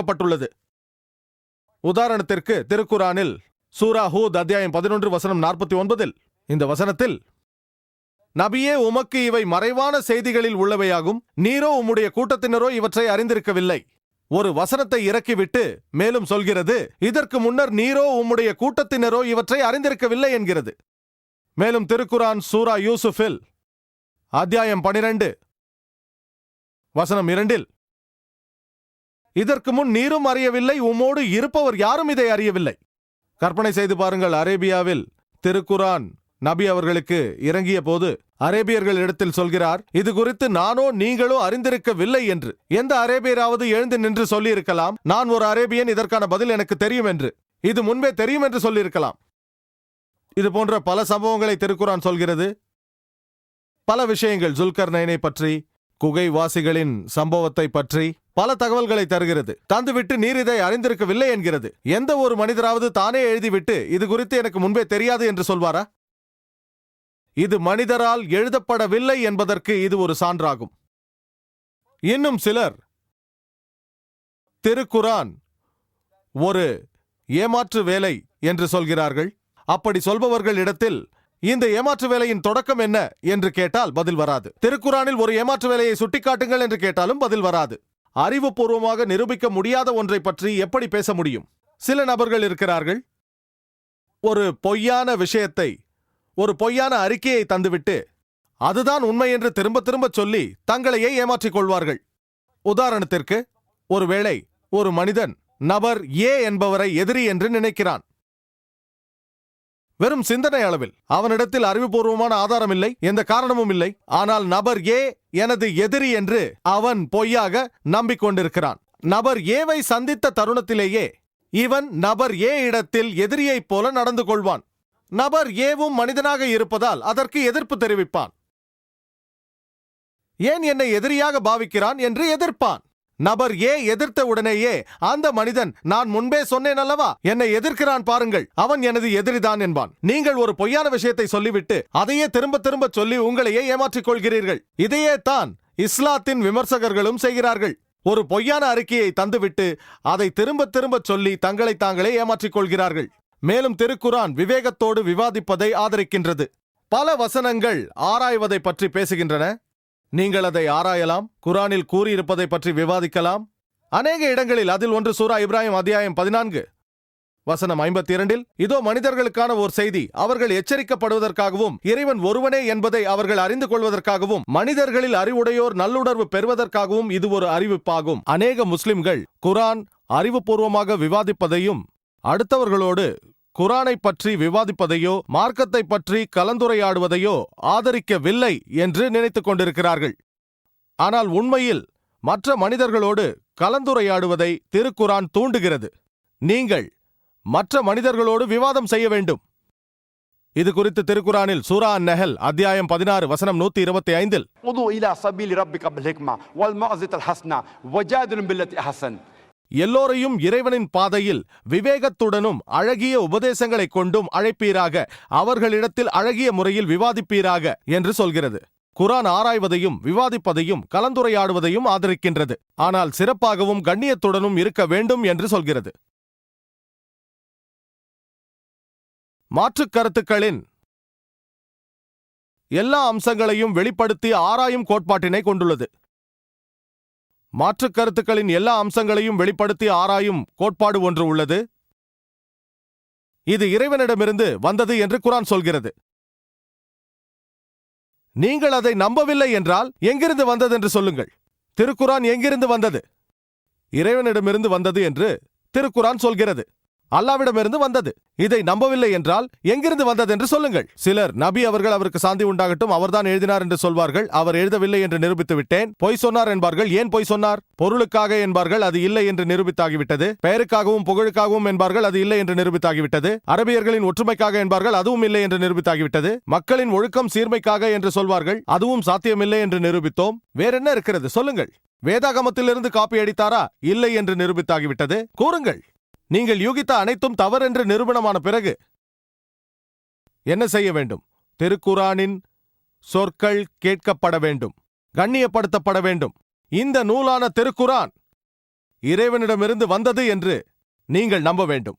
கொடுக்கப்பட்டுள்ளது. உதாரணத்திற்கு திருக்குரானில் சூரா ஹூத் அத்தியாயம் பதினொன்று வசனம் நாற்பத்தி ஒன்பதில் இந்த வசனத்தில் நபியே உமக்கு இவை மறைவான செய்திகளில் உள்ளவையாகும். நீரோ உம்முடைய கூட்டத்தினரோ இவற்றை அறிந்திருக்கவில்லை. ஒரு வசனத்தை இறக்கிவிட்டு மேலும் சொல்கிறது இதற்கு முன்னர் நீரோ உம்முடைய கூட்டத்தினரோ இவற்றை அறிந்திருக்கவில்லை என்கிறது. மேலும் திருக்குரான் சூரா யூசுஃபில் அத்தியாயம் பனிரெண்டு வசனம் இரண்டில் இதற்கு முன் நீரும் அறியவில்லை உம்மோடு இருப்பவர் யாரும் இதை அறியவில்லை. கற்பனை செய்து பாருங்கள் அரேபியாவில் திருக்குரான் நபி அவர்களுக்கு இறங்கிய போது அரேபியர்கள் இடத்தில் சொல்கிறார் இது குறித்து நானோ நீங்களோ அறிந்திருக்கவில்லை என்று. எந்த அரேபியராவது எழுந்து நின்று சொல்லியிருக்கலாம் நான் ஒரு அரேபியன் இதற்கான பதில் எனக்கு தெரியும் என்று. இது முன்பே தெரியும் என்று சொல்லியிருக்கலாம். இது போன்ற பல சம்பவங்களை திருக்குரான் சொல்கிறது. பல விஷயங்கள் ஜுல்கர் நயனை பற்றி குகைவாசிகளின் சம்பவத்தை பற்றி பல தகவல்களை தருகிறது. தந்துவிட்டு நீர் இதை அறிந்திருக்கவில்லை என்கிறது. எந்த ஒரு மனிதராவது தானே எழுதிவிட்டு இது குறித்து எனக்கு முன்பே தெரியாது என்று சொல்வாரா? இது மனிதரால் எழுதப்படவில்லை என்பதற்கு இது ஒரு சான்றாகும். இன்னும் சிலர் திருக்குரான் ஒரு ஏமாற்று வேலை என்று சொல்கிறார்கள். அப்படி சொல்பவர்களிடத்தில் இந்த ஏமாற்று வேலையின் தொடக்கம் என்ன என்று கேட்டால் பதில் வராது. திருக்குறானில் ஒரு ஏமாற்று வேலையை சுட்டிக்காட்டுங்கள் என்று கேட்டாலும் பதில் வராது. அறிவுபூர்வமாக நிரூபிக்க முடியாத ஒன்றை பற்றி எப்படி பேச முடியும்? சில நபர்கள் இருக்கிறார்கள். ஒரு பொய்யான விஷயத்தை ஒரு பொய்யான அறிக்கையை தந்துவிட்டு அதுதான் உண்மை என்று திரும்ப திரும்ப சொல்லி தங்களையே ஏமாற்றிக் கொள்வார்கள். உதாரணத்திற்கு ஒருவேளை ஒரு மனிதன் நபர் ஏ என்பவரை எதிரி என்று நினைக்கிறான். வெறும் சிந்தனை அளவில். அவனிடத்தில் அறிவுபூர்வமான ஆதாரம் இல்லை எந்த காரணமும் இல்லை. ஆனால் நபர் ஏ எனது எதிரி என்று அவன் பொய்யாக நம்பிக்கொண்டிருக்கிறான். நபர் ஏவை சந்தித்த தருணத்திலேயே இவன் நபர் ஏ இடத்தில் எதிரியைப் போல நடந்து கொள்வான். நபர் ஏவும் மனிதனாக இருப்பதால் அதற்கு எதிர்ப்பு தெரிவிப்பான். ஏன் என்னை எதிரியாக பாவிக்கிறான் என்று எதிர்ப்பான். நபர் ஏ எதிர்த்த உடனேயே அந்த மனிதன் நான் முன்பே சொன்னேன் அல்லவா என்னை எதிர்க்கிறான் பாருங்கள். அவன் எனது எதிரிதான் என்பான். நீங்கள் ஒரு பொய்யான விஷயத்தை சொல்லிவிட்டு அதையே திரும்ப திரும்ப சொல்லி உங்களையே ஏமாற்றிக் கொள்கிறீர்கள். இதையே தான் இஸ்லாத்தின் விமர்சகர்களும் செய்கிறார்கள். ஒரு பொய்யான அறிக்கையை தந்துவிட்டு அதை திரும்ப திரும்ப சொல்லி தங்களை தாங்களே ஏமாற்றிக் கொள்கிறார்கள். மேலும் திருக்குரான் விவேகத்தோடு விவாதிப்பதை ஆதரிக்கின்றது. பல வசனங்கள் ஆராய்வதை பற்றி பேசுகின்றன. நீங்கள் அதை ஆராயலாம் குரானில் கூறியிருப்பதை பற்றி விவாதிக்கலாம். அநேக இடங்களில் அதில் ஒன்று சூரா இப்ராஹிம் அத்தியாயம் பதினான்கு. வசனம் ஐம்பத்தி இரண்டில் இதோ மனிதர்களுக்கான ஒரு செய்தி அவர்கள் எச்சரிக்கப்படுவதற்காகவும் இறைவன் ஒருவனே என்பதை அவர்கள் அறிந்து கொள்வதற்காகவும் மனிதர்களில் அறிவுடையோர் நல்லுணர்வு பெறுவதற்காகவும் இது ஒரு அறிவிப்பாகும். அநேக முஸ்லிம்கள் குரான் அறிவுபூர்வமாக விவாதிப்பதையும் அடுத்தவர்களோடு குரானை பற்றி விவாதிப்பதையோ மார்க்கத்தை பற்றி கலந்துரையாடுவதையோ ஆதரிக்கவில்லை என்று நினைத்துக் கொண்டிருக்கிறார்கள். ஆனால் உண்மையில் மற்ற மனிதர்களோடு கலந்துரையாடுவதை திருக்குரான் தூண்டுகிறது. நீங்கள் மற்ற மனிதர்களோடு விவாதம் செய்ய வேண்டும். இது குறித்து திருக்குரானில் சூரா நெஹல் அத்தியாயம் பதினாறு வசனம் நூத்தி இருபத்தி ஐந்தில் எல்லோரையும் இறைவனின் பாதையில் விவேகத்துடனும் அழகிய உபதேசங்களை கொண்டும் அழைப்பீராக. அவர்களிடத்தில் அழகிய முறையில் விவாதிப்பீராக என்று சொல்கிறது. குரான் ஆராய்வதையும் விவாதிப்பதையும் கலந்துரையாடுவதையும் ஆதரிக்கின்றது. ஆனால் சிறப்பாகவும் கண்ணியத்துடனும் இருக்க வேண்டும் என்று சொல்கிறது. மாற்றுக் கருத்துக்களின் எல்லா அம்சங்களையும் வெளிப்படுத்தி ஆராயும் கோட்பாட்டினை கொண்டுள்ளது. மாற்றுக் கருத்துக்களின் எல்லா அம்சங்களையும் வெளிப்படுத்தி ஆராயும் கோட்பாடு ஒன்று உள்ளது. இது இறைவனிடமிருந்து வந்தது என்று குரான் சொல்கிறது. நீங்கள் அதை நம்பவில்லை என்றால் எங்கிருந்து வந்தது என்று சொல்லுங்கள். திருக்குரான் எங்கிருந்து வந்தது? இறைவனிடமிருந்து வந்தது என்று திருக்குரான் சொல்கிறது. அல்லாவிடமிருந்து வந்தது. இதை நம்பவில்லை என்றால் எங்கிருந்து வந்தது என்று சொல்லுங்கள். சிலர் நபி அவர்கள் அவருக்கு சாந்தி உண்டாகட்டும் அவர்தான் எழுதினார் என்று சொல்வார்கள். அவர் எழுதவில்லை என்று நிரூபித்து விட்டேன். பொய் சொன்னார் என்பார்கள். ஏன் பொய் சொன்னார்? பொருளுக்காக என்பார்கள். அது இல்லை என்று நிரூபித்தாகிவிட்டது. பெயருக்காகவும் புகழுக்காகவும் என்பார்கள். அது இல்லை என்று நிரூபித்தாகிவிட்டது. அரபியர்களின் ஒற்றுமைக்காக என்பார்கள். அதுவும் இல்லை என்று நிரூபித்தாகிவிட்டது. மக்களின் ஒழுக்கம் சீர்மைக்காக என்று சொல்வார்கள். அதுவும் சாத்தியமில்லை என்று நிரூபித்தோம். வேறென்ன இருக்கிறது? சொல்லுங்கள். வேதாகமத்திலிருந்து காப்பி அடித்தாரா? இல்லை என்று நிரூபித்தாகிவிட்டது. கூறுங்கள். நீங்கள் யூகித்த அனைத்தும் தவறென்று நிரூபணமான பிறகு என்ன செய்ய வேண்டும்? திருக்குரானின் சொற்கள் கேட்கப்பட வேண்டும் கண்ணியப்படுத்தப்பட வேண்டும். இந்த நூலான திருக்குரான் இறைவனிடமிருந்து வந்தது என்று நீங்கள் நம்ப வேண்டும்.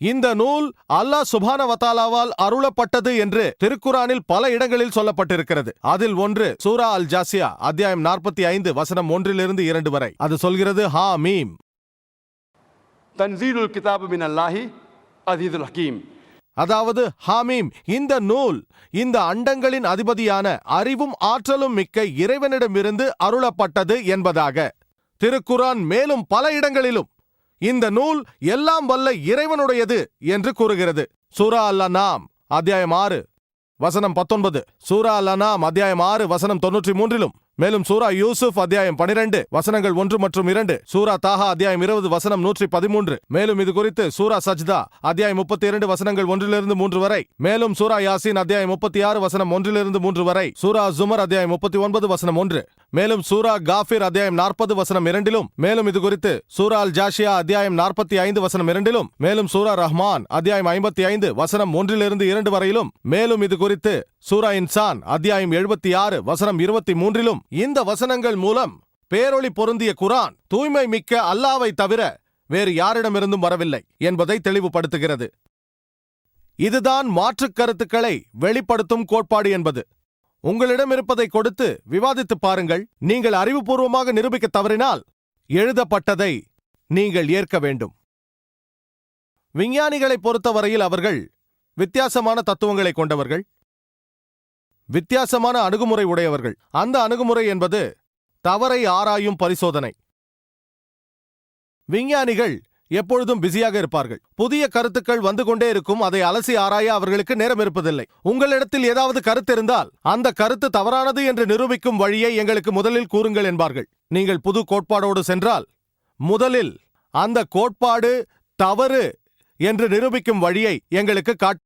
இந்த நூல் அல்லாஹ் சுபான வத்தாலாவால் அருளப்பட்டது என்று திருக்குரானில் பல இடங்களில் சொல்லப்பட்டிருக்கிறது. அதில் ஒன்று சூரா அல் ஜாசியா அத்தியாயம் நாற்பத்தி ஐந்து வசனம் ஒன்றிலிருந்து இரண்டு வரை. அது சொல்கிறது ஹா மீம். தன்சீலுல் கிதாபு மின் அல்லாஹி அதீதுல் ஹக்கீம் அதாவது ஹாமீம் இந்த நூல் இந்த அண்டங்களின் அதிபதியான அறிவும் ஆற்றலும் மிக்க இறைவனிடமிருந்து அருளப்பட்டது என்பதாக. திருக்குரான் மேலும் பல இடங்களிலும் இந்த நூல் எல்லாம் வல்ல இறைவனுடையது என்று கூறுகிறது. சூரா அல்ல நாம் அத்தியாயம் ஆறு வசனம் பத்தொன்பது. சூரா அல்ல நாம் அத்தியாயம் ஆறு வசனம் தொன்னூற்றி மூன்றிலும் மேலும் சூரா யூசுப் அத்தியாயம் பனிரெண்டு வசனங்கள் ஒன்று மற்றும் இரண்டு. சூரா தாஹா அத்தியாயம் இருபது வசனம் நூற்றி பதிமூன்று. மேலும் இது குறித்து சூரா சஜ்தா அத்தியாயம் முப்பத்தி இரண்டு வசனங்கள் ஒன்றிலிருந்து மூன்று வரை. மேலும் சூரா யாசின் அத்தியாயம் முப்பத்தி ஆறு வசனம் ஒன்றிலிருந்து மூன்று வரை. சூரா ஜுமர் அத்தியாயம் முப்பத்தி ஒன்பது வசனம் ஒன்று. மேலும் சூரா காஃபிர் அத்தியாயம் நாற்பது வசனம் இரண்டிலும் மேலும் இது குறித்து சூரா அல் ஜாஷியா அத்தியாயம் நாற்பத்தி ஐந்து வசனம் இரண்டிலும் மேலும் சூரா ரஹ்மான் அத்தியாயம் ஐம்பத்தி ஐந்து வசனம் ஒன்றிலிருந்து இரண்டு வரையிலும் மேலும் இது குறித்து சூரா இன்சான் அத்தியாயம் எழுபத்தி ஆறு வசனம் இருபத்தி மூன்றிலும் இந்த வசனங்கள் மூலம் பேரொளி பொருந்திய குரான் தூய்மை மிக்க அல்லாவை தவிர வேறு யாரிடமிருந்தும் வரவில்லை என்பதை தெளிவுபடுத்துகிறது. இதுதான் மாற்றுக் கருத்துக்களை வெளிப்படுத்தும் கோட்பாடு என்பது. உங்களிடம் இருப்பதை கொடுத்து விவாதித்துப் பாருங்கள். நீங்கள் அறிவுபூர்வமாக நிரூபிக்க தவறினால் எழுதப்பட்டதை நீங்கள் ஏற்க வேண்டும். விஞ்ஞானிகளை பொறுத்தவரையில் அவர்கள் வித்தியாசமான தத்துவங்களை கொண்டவர்கள். வித்தியாசமான அணுகுமுறை உடையவர்கள். அந்த அணுகுமுறை என்பது தவறை ஆராயும் பரிசோதனை. விஞ்ஞானிகள் எப்பொழுதும் பிஸியாக இருப்பார்கள். புதிய கருத்துக்கள் வந்து கொண்டே இருக்கும். அதை அலசி ஆராய அவர்களுக்கு நேரம் இருப்பதில்லை. உங்களிடத்தில் ஏதாவது கருத்து இருந்தால் அந்த கருத்து தவறானது என்று நிரூபிக்கும் வழியை எங்களுக்கு முதலில் கூறுங்கள் என்பார்கள். நீங்கள் புது கோட்பாடோடு சென்றால் முதலில் அந்த கோட்பாடு தவறு என்று நிரூபிக்கும் வழியை எங்களுக்கு காட்